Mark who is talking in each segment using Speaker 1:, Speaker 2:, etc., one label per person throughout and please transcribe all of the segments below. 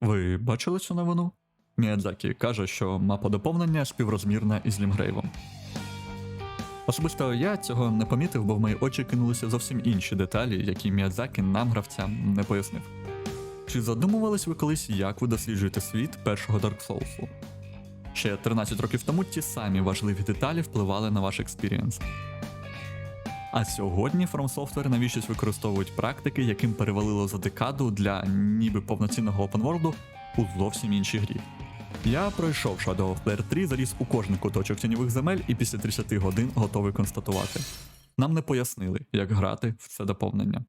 Speaker 1: Ви бачили цю новину? Міядзакі каже, що мапа доповнення співрозмірна із Лімгрейвом. Особисто я цього не помітив, бо в мої очі кинулися зовсім інші деталі, які Міядзакі нам, гравцям, не пояснив. Чи задумувались ви колись, як ви досліджуєте світ першого Dark Souls? Ще 13 років тому ті самі важливі деталі впливали на ваш експірієнс. А сьогодні From Software навіщось використовують практики, яким перевалило за декаду для ніби повноцінного опенворлду у зовсім іншій грі. Я пройшов Shadow of Flare 3, заліз у кожний куточок тіньових земель і після 30 годин готовий констатувати. Нам не пояснили, як грати в це доповнення.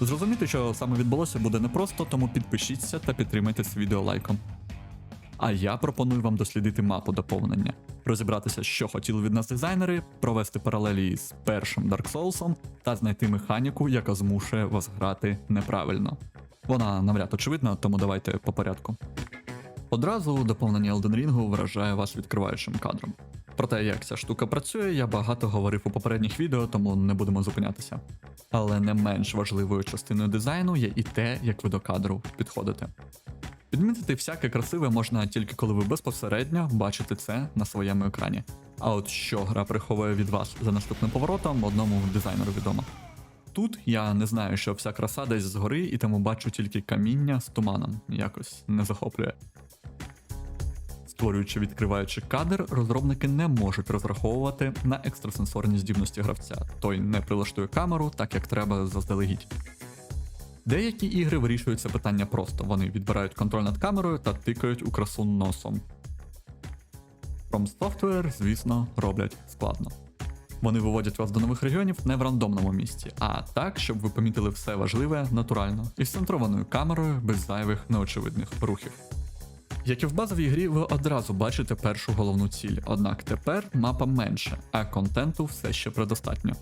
Speaker 1: Зрозуміти, що саме відбулося, буде непросто, тому підпишіться та підтримайте це відео лайком. А я пропоную вам дослідити мапу доповнення, розібратися, що хотіли від нас дизайнери, провести паралелі з першим Dark Souls та знайти механіку, яка змушує вас грати неправильно. Вона навряд очевидна, тому давайте по порядку. Одразу доповнення Elden Ring вражає вас відкриваючим кадром. Про те, як ця штука працює, я багато говорив у попередніх відео, тому не будемо зупинятися. Але не менш важливою частиною дизайну є і те, як ви до кадру підходите. Підмітити всяке красиве можна тільки коли ви безпосередньо бачите це на своєму екрані. А от що гра приховує від вас за наступним поворотом, одному дизайнеру відомо. Тут я не знаю, що вся краса десь згори, і тому бачу тільки каміння з туманом, якось не захоплює. Створюючи відкриваючи кадр, розробники не можуть розраховувати на екстрасенсорні здібності гравця, той не прилаштує камеру так, як треба заздалегідь. Деякі ігри вирішують це питання просто: вони відбирають контроль над камерою та тикають у красу носом. From Software, звісно, роблять складно. Вони виводять вас до нових регіонів не в рандомному місці, а так, щоб ви помітили все важливе натурально і з центрованою камерою без зайвих неочевидних рухів. Як і в базовій грі, ви одразу бачите першу головну ціль, однак тепер мапа менше, а контенту все ще предостатньо.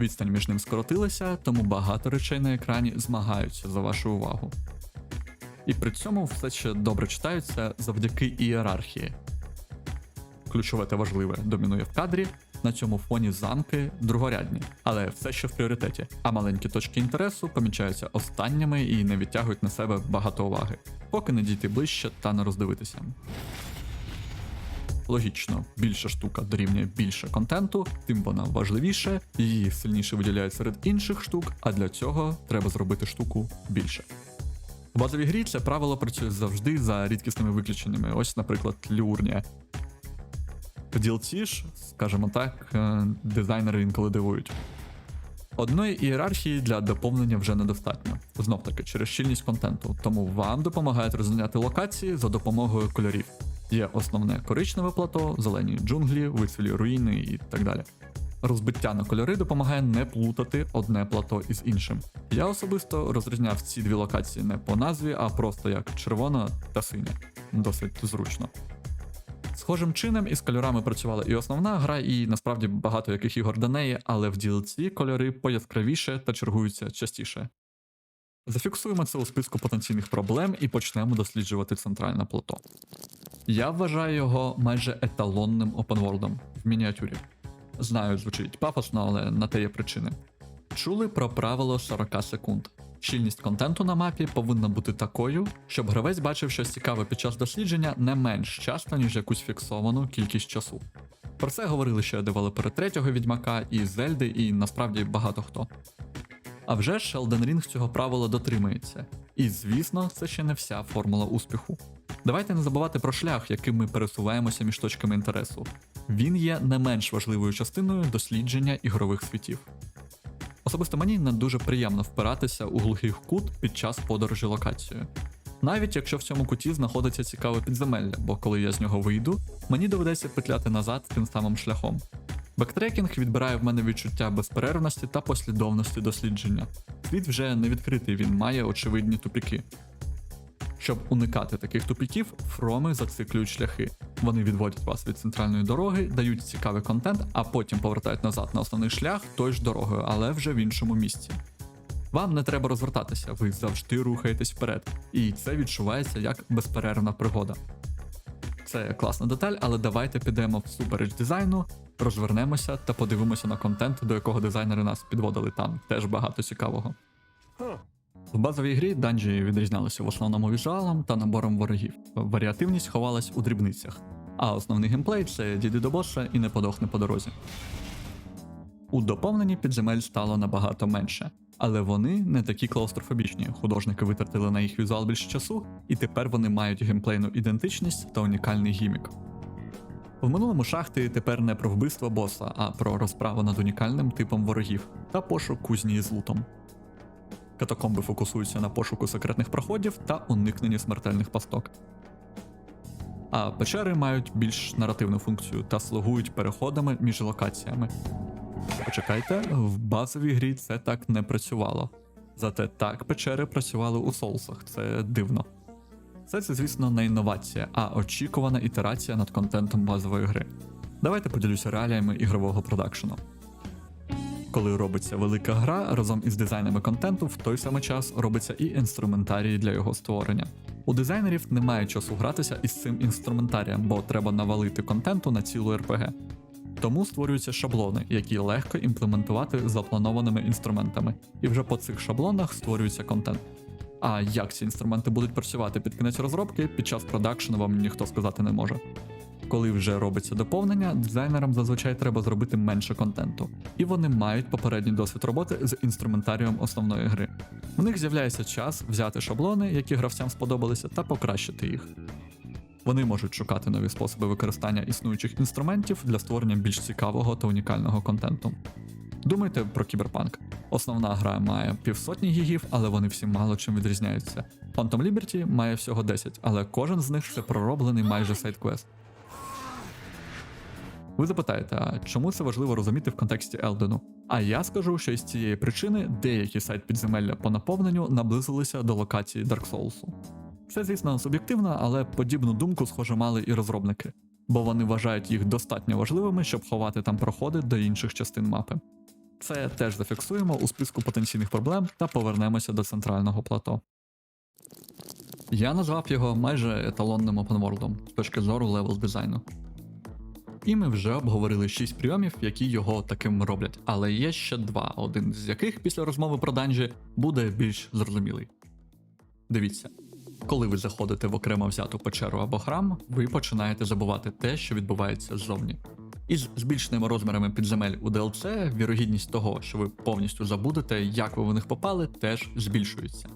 Speaker 1: Відстань між ним скоротилася, тому багато речей на екрані змагаються за вашу увагу. І при цьому все ще добре читаються завдяки ієрархії. Ключове та важливе домінує в кадрі, на цьому фоні замки другорядні, але все ще в пріоритеті, а маленькі точки інтересу помічаються останніми і не відтягують на себе багато уваги, поки не дійти ближче та не роздивитися. Логічно, більша штука дорівнює більше контенту, тим вона важливіше, її сильніше виділяють серед інших штук, а для цього треба зробити штуку більше. В базовій грі це правило працює завжди за рідкісними виключеннями. Ось, наприклад, Люрнія. В DLC ж, скажімо так, е, дизайнери інколи дивують. Одної ієрархії для доповнення вже недостатньо, знов таки через щільність контенту, тому вам допомагають розгляняти локації за допомогою кольорів. Є основне коричневе плато, зелені джунглі, вицвілі руїни і так далі. Розбиття на кольори допомагає не плутати одне плато із іншим. Я особисто розрізняв ці дві локації не по назві, а просто як червона та синя. Досить зручно. Схожим чином із кольорами працювала і основна гра, і насправді багато яких ігор до неї, але в DLC кольори пояскравіше та чергуються частіше. Зафіксуємо це у списку потенційних проблем і почнемо досліджувати центральне плато. Я вважаю його майже еталонним опенворлдом в мініатюрі. Знаю, звучить пафосно, але на те є причини. Чули про правило 40 секунд. Щільність контенту на мапі повинна бути такою, щоб гравець бачив щось цікаве під час дослідження не менш часто, ніж якусь фіксовану кількість часу. Про це говорили ще девелопери третього відьмака і Зельди, і насправді багато хто. А вже ж Elden Ring цього правила дотримується. І звісно, це ще не вся формула успіху. Давайте не забувати про шлях, яким ми пересуваємося між точками інтересу. Він є не менш важливою частиною дослідження ігрових світів. Особисто мені не дуже приємно впиратися у глухий кут під час подорожі локацією. Навіть якщо в цьому куті знаходиться цікаве підземелля, бо коли я з нього вийду, мені доведеться петляти назад тим самим шляхом. Бектрекінг відбирає в мене відчуття безперервності та послідовності дослідження. Світ вже не відкритий, він має очевидні тупіки. Щоб уникати таких тупіків, фроми зациклюють шляхи. Вони відводять вас від центральної дороги, дають цікавий контент, а потім повертають назад на основний шлях тою ж дорогою, але вже в іншому місці. Вам не треба розвертатися, ви завжди рухаєтесь вперед, і це відчувається як безперервна пригода. Це класна деталь, але давайте підемо всупереч дизайну, розвернемося та подивимося на контент, до якого дизайнери нас підводили там. Теж багато цікавого. В базовій грі данжі відрізнялися в основному візуалом та набором ворогів. Варіативність ховалась у дрібницях, а основний геймплей це діди до боса і не подохне по дорозі. У доповненні підземель стало набагато менше, але вони не такі клаустрофобічні. Художники витратили на їх візуал більше часу, і тепер вони мають геймплейну ідентичність та унікальний гімік. В минулому шахти тепер не про вбивство боса, а про розправу над унікальним типом ворогів та пошук кузні з лутом. Катакомби фокусуються на пошуку секретних проходів та уникненні смертельних пасток. А печери мають більш наративну функцію та слугують переходами між локаціями. Почекайте, в базовій грі це так не працювало. Зате так печери працювали у соусах, це дивно. Це, це, звісно, не інновація, а очікувана ітерація над контентом базової гри. Давайте поділюся реаліями ігрового продакшену. Коли робиться велика гра, разом із дизайнами контенту в той самий час робиться і інструментарій для його створення. У дизайнерів немає часу гратися із цим інструментарієм, бо треба навалити контенту на цілу РПГ. Тому створюються шаблони, які легко імплементувати запланованими інструментами, і вже по цих шаблонах створюється контент. А як ці інструменти будуть працювати під кінець розробки, під час продакшену вам ніхто сказати не може. Коли вже робиться доповнення, дизайнерам зазвичай треба зробити менше контенту, і вони мають попередній досвід роботи з інструментарієм основної гри. У них з'являється час взяти шаблони, які гравцям сподобалися, та покращити їх. Вони можуть шукати нові способи використання існуючих інструментів для створення більш цікавого та унікального контенту. Думайте про кіберпанк. Основна гра має півсотні гігів, але вони всі мало чим відрізняються. Phantom Liberty має всього 10, але кожен з них це пророблений майже сайт-квест. Ви запитаєте, а чому це важливо розуміти в контексті Елдену? А я скажу, що із цієї причини деякі сайт підземелля по наповненню наблизилися до локації Dark Souls. Це, звісно, суб'єктивно, але подібну думку, схоже, мали і розробники, бо вони вважають їх достатньо важливими, щоб ховати там проходи до інших частин мапи. Це теж зафіксуємо у списку потенційних проблем та повернемося до центрального плато. Я назвав його майже еталонним опенворлдом з точки зору левел дизайну. І ми вже обговорили 6 прийомів, які його таким роблять, але є ще два, один з яких після розмови про данжі буде більш зрозумілий. Дивіться, коли ви заходите в окремо взяту печеру або храм, ви починаєте забувати те, що відбувається ззовні. Із збільшеними розмірами підземель у DLC, вірогідність того, що ви повністю забудете, як ви в них попали, теж збільшується.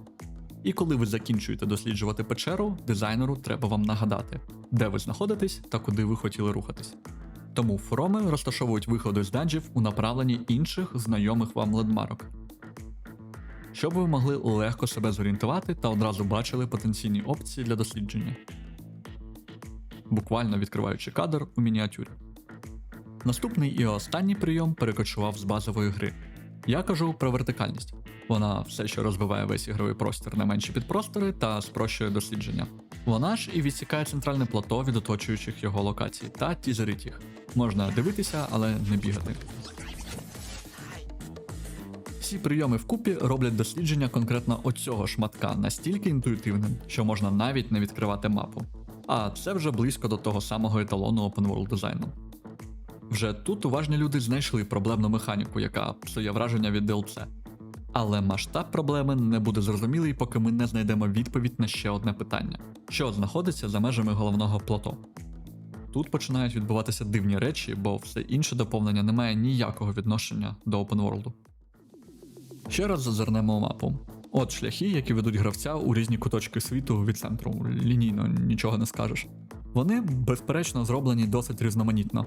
Speaker 1: І коли ви закінчуєте досліджувати печеру, дизайнеру треба вам нагадати, де ви знаходитесь та куди ви хотіли рухатись. Тому фроми розташовують виходи з данжів у направленні інших знайомих вам ледмарок. Щоб ви могли легко себе зорієнтувати та одразу бачили потенційні опції для дослідження, буквально відкриваючи кадр у мініатюрі. Наступний і останній прийом перекочував з базової гри. Я кажу про вертикальність. Вона все ще розбиває весь ігровий простір на менші підпростори та спрощує дослідження. Вона ж і відсікає центральне плато від оточуючих його локацій та тізерить їх. Можна дивитися, але не бігати. Ці прийоми вкупі роблять дослідження конкретно оцього шматка настільки інтуїтивним, що можна навіть не відкривати мапу. А це вже близько до того самого еталону open world дизайну. Вже тут уважні люди знайшли проблемну механіку, яка псує враження від DLC. Але масштаб проблеми не буде зрозумілий, поки ми не знайдемо відповідь на ще одне питання: що знаходиться за межами головного плато. Тут починають відбуватися дивні речі, бо все інше доповнення не має ніякого відношення до World. Ще раз зазирнемо у мапу. От шляхи, які ведуть гравця у різні куточки світу від центру, лінійно нічого не скажеш. Вони, безперечно, зроблені досить різноманітно.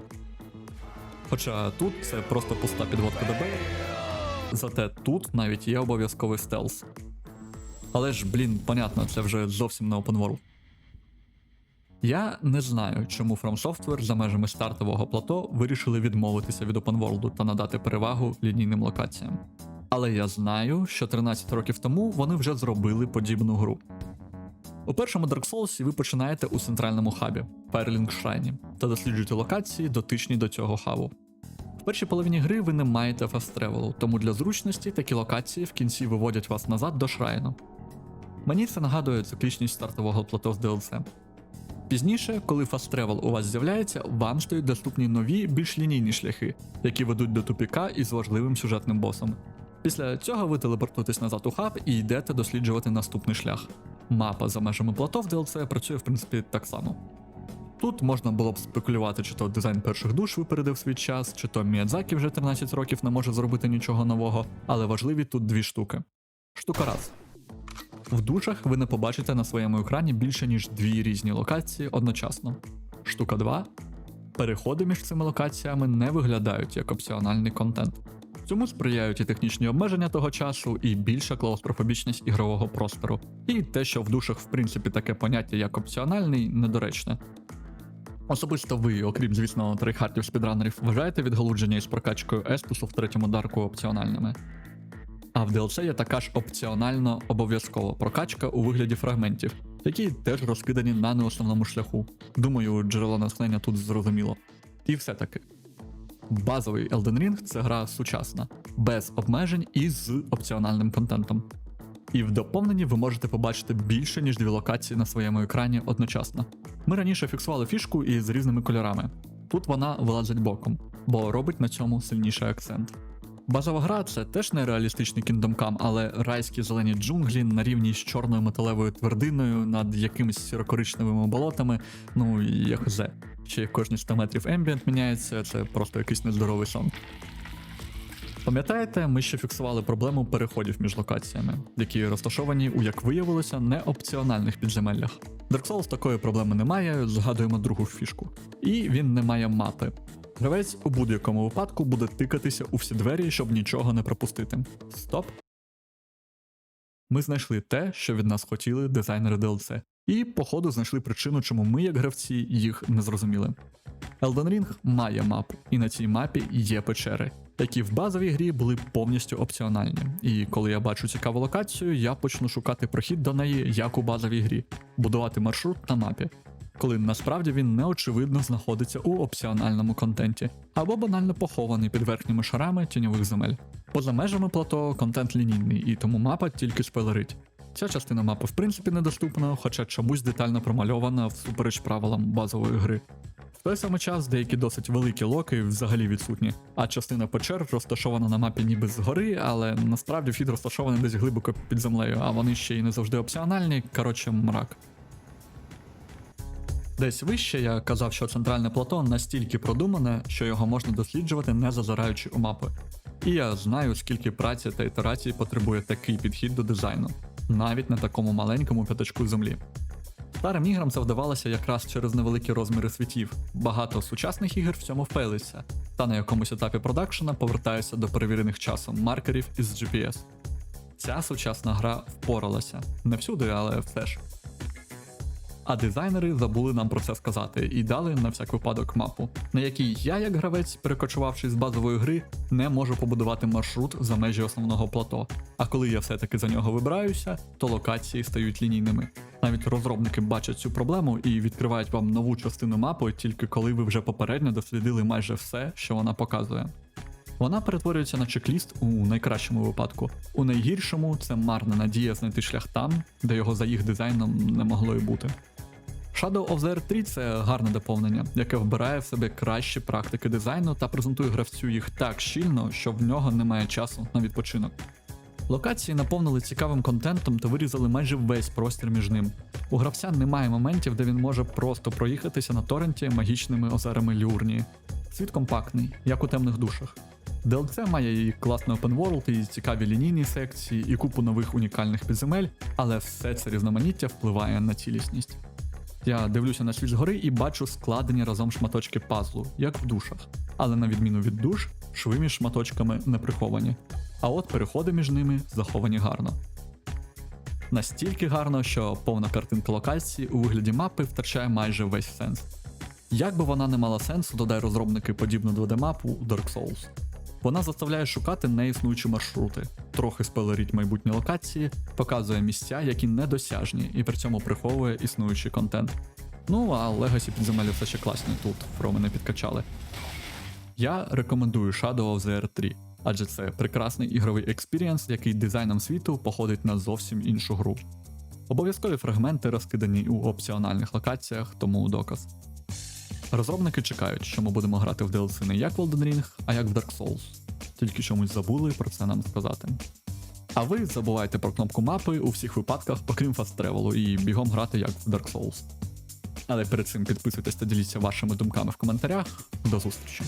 Speaker 1: Хоча тут це просто пуста підводка до бею, зате тут навіть є обов'язковий стелс. Але ж, блін, понятно, це вже зовсім не world. Я не знаю, чому From Software за межами стартового плато вирішили відмовитися від open world та надати перевагу лінійним локаціям. Але я знаю, що 13 років тому вони вже зробили подібну гру. У першому Dark Souls ви починаєте у центральному хабі Firelink Shrine та досліджуєте локації, дотичні до цього хабу. Першій половині гри ви не маєте фаст-тревелу, тому для зручності такі локації в кінці виводять вас назад до шрайну. Мені це нагадує циклічність стартового плато з DLC. Пізніше, коли фаст-тревел у вас з'являється, вам стають доступні нові, більш лінійні шляхи, які ведуть до тупіка із важливим сюжетним босом. Після цього ви телепортуєтесь назад у хаб і йдете досліджувати наступний шлях. Мапа за межами плато в DLC працює в принципі так само. Тут можна було б спекулювати, чи то дизайн перших душ випередив свій час, чи то Міядзакі вже 13 років не може зробити нічого нового, але важливі тут дві штуки. Штука раз. В душах ви не побачите на своєму екрані більше ніж дві різні локації одночасно. Штука 2. Переходи між цими локаціями не виглядають як опціональний контент. Цьому сприяють і технічні обмеження того часу, і більша клаустрофобічність ігрового простору, і те, що в душах в принципі таке поняття як опціональний, недоречне. Особисто ви, окрім звісно, трейхардів спідранерів, вважаєте відгалудження із прокачкою Еспусу в третьому дарку опціональними. А в DLC є така ж опціонально обов'язкова прокачка у вигляді фрагментів, які теж розкидані на неосновному шляху. Думаю, джерело натхнення тут зрозуміло. І все таки. Базовий Elden Ring це гра сучасна, без обмежень і з опціональним контентом. І в доповненні ви можете побачити більше, ніж дві локації на своєму екрані одночасно. Ми раніше фіксували фішку із різними кольорами. Тут вона вилазить боком, бо робить на цьому сильніший акцент. Базова гра це теж не реалістичний Come, але райські зелені джунглі на рівні з чорною металевою твердиною над якимись сірокоричневими болотами, ну і хз. Ще кожні 100 метрів ембієнт міняється, це просто якийсь нездоровий сон. Пам'ятаєте, ми ще фіксували проблему переходів між локаціями, які розташовані у, як виявилося, неопціональних підземеллях. Dark Souls такої проблеми немає, згадуємо другу фішку. І він не має мапи. Гравець у будь-якому випадку буде тикатися у всі двері, щоб нічого не пропустити. Стоп. Ми знайшли те, що від нас хотіли дизайнери DLC, і, походу, знайшли причину, чому ми, як гравці, їх не зрозуміли. Elden Ring має мапу, і на цій мапі є печери, які в базовій грі були повністю опціональні. І коли я бачу цікаву локацію, я почну шукати прохід до неї, як у базовій грі, будувати маршрут на мапі, коли насправді він неочевидно знаходиться у опціональному контенті, або банально похований під верхніми шарами тіньових земель. Поза межами плато контент лінійний, і тому мапа тільки спойлерить. Ця частина мапи в принципі недоступна, хоча чомусь детально промальована всупереч правилам базової гри. В той самий час деякі досить великі локи взагалі відсутні, а частина печер розташована на мапі ніби згори, але насправді вхід розташований десь глибоко під землею, а вони ще й не завжди опціональні, коротше, мрак. Десь вище я казав, що центральне плато настільки продумане, що його можна досліджувати не зазираючи у мапи. І я знаю, скільки праці та ітерацій потребує такий підхід до дизайну, навіть на такому маленькому п'ятачку землі. Старим іграм це вдавалося якраз через невеликі розміри світів. Багато сучасних ігор в цьому впелися, та на якомусь етапі продакшена повертаються до перевірених часом маркерів із GPS. Ця сучасна гра впоралася. Не всюди, але все ж. А дизайнери забули нам про це сказати і дали на всяк випадок мапу, на якій я, як гравець, перекочувавши з базової гри, не можу побудувати маршрут за межі основного плато. А коли я все-таки за нього вибираюся, то локації стають лінійними. Навіть розробники бачать цю проблему і відкривають вам нову частину мапи тільки коли ви вже попередньо дослідили майже все, що вона показує. Вона перетворюється на чек-ліст у найкращому випадку. У найгіршому це марна надія знайти шлях там, де його за їх дизайном не могло й бути. Shadow of the Earth 3 це гарне доповнення, яке вбирає в себе кращі практики дизайну та презентує гравцю їх так щільно, що в нього немає часу на відпочинок. Локації наповнили цікавим контентом та вирізали майже весь простір між ним. У гравця немає моментів, де він може просто проїхатися на торренті магічними озерами Люрні. Світ компактний, як у темних душах. DLC має і класний world, і цікаві лінійні секції, і купу нових унікальних підземель, але все це різноманіття впливає на цілісність. Я дивлюся на світ згори і бачу складені разом шматочки пазлу, як в душах. Але на відміну від душ, шви між шматочками не приховані. А от переходи між ними заховані гарно. Настільки гарно, що повна картинка локації у вигляді мапи втрачає майже весь сенс. Як би вона не мала сенсу, додай розробники подібну 2D-мапу у Dark Souls. Вона заставляє шукати неіснуючі маршрути, трохи спойлерить майбутні локації, показує місця, які недосяжні, і при цьому приховує існуючий контент. Ну а Legacy підземелля все ще класні тут, фроми не підкачали. Я рекомендую Shadow of the Earth 3, адже це прекрасний ігровий експірієнс, який дизайном світу походить на зовсім іншу гру. Обов'язкові фрагменти розкидані у опціональних локаціях, тому доказ. Розробники чекають, що ми будемо грати в DLC не як в Elden Ring, а як в Dark Souls. тільки чомусь забули про це нам сказати. А ви забувайте про кнопку мапи у всіх випадках, окрім фаст-тревелу, і бігом грати як в Dark Souls. Але перед цим підписуйтесь та діліться вашими думками в коментарях. До зустрічі!